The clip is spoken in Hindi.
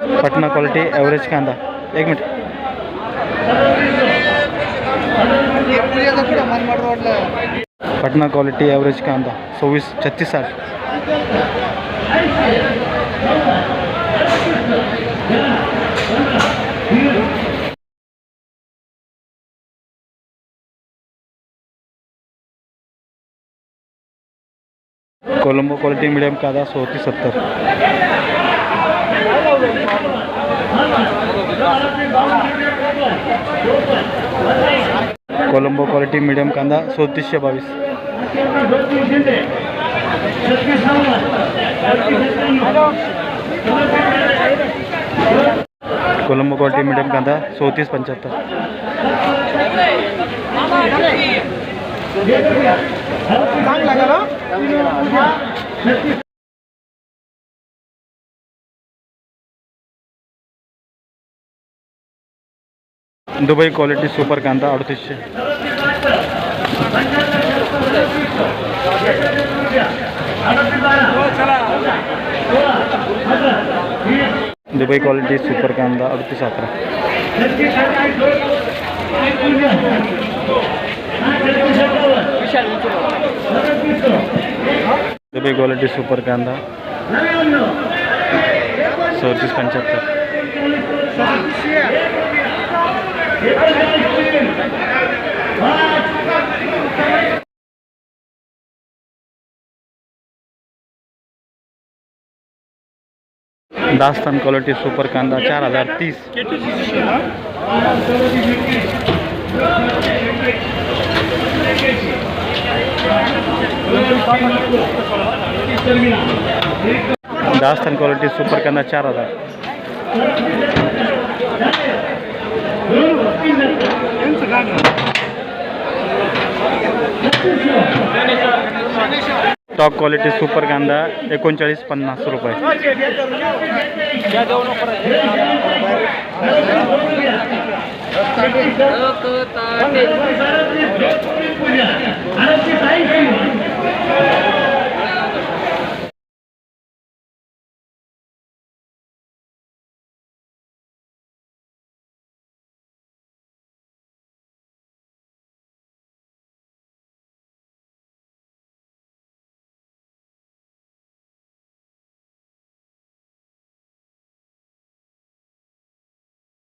पटना क्वालिटी ॲव्हरेज कांदा. एक मिनिट. पटना क्वालिटी ॲव्हरेज कांदा सव्वीस छत्तीस साठ. कोलंबो क्वालिटी मीडियम कांदा सौ सत्तर. कोलंबो क्वालिटी मीडियम कांदा चौतीसशे बावीस. कोलंबो क्वालिटी मीडियम कांदा चौतीस पंच्याहत्तर. दुबई क्वालिटी सुपर कांदा अडतीसशे दुबई क्वालिटी सुपर कांदा अडतीस अकरा दुबई क्वालिटी सुपर कांदा चौतीस पंच्याहत्तर दास्तान क्वालिटी सुपर कांदा चार हजार तीस. दास्तान क्वालिटी सुपर कांदा चार हजार. टॉप क्वालिटी सुपर कांदा एकोणचाळीस पन्नास रुपये.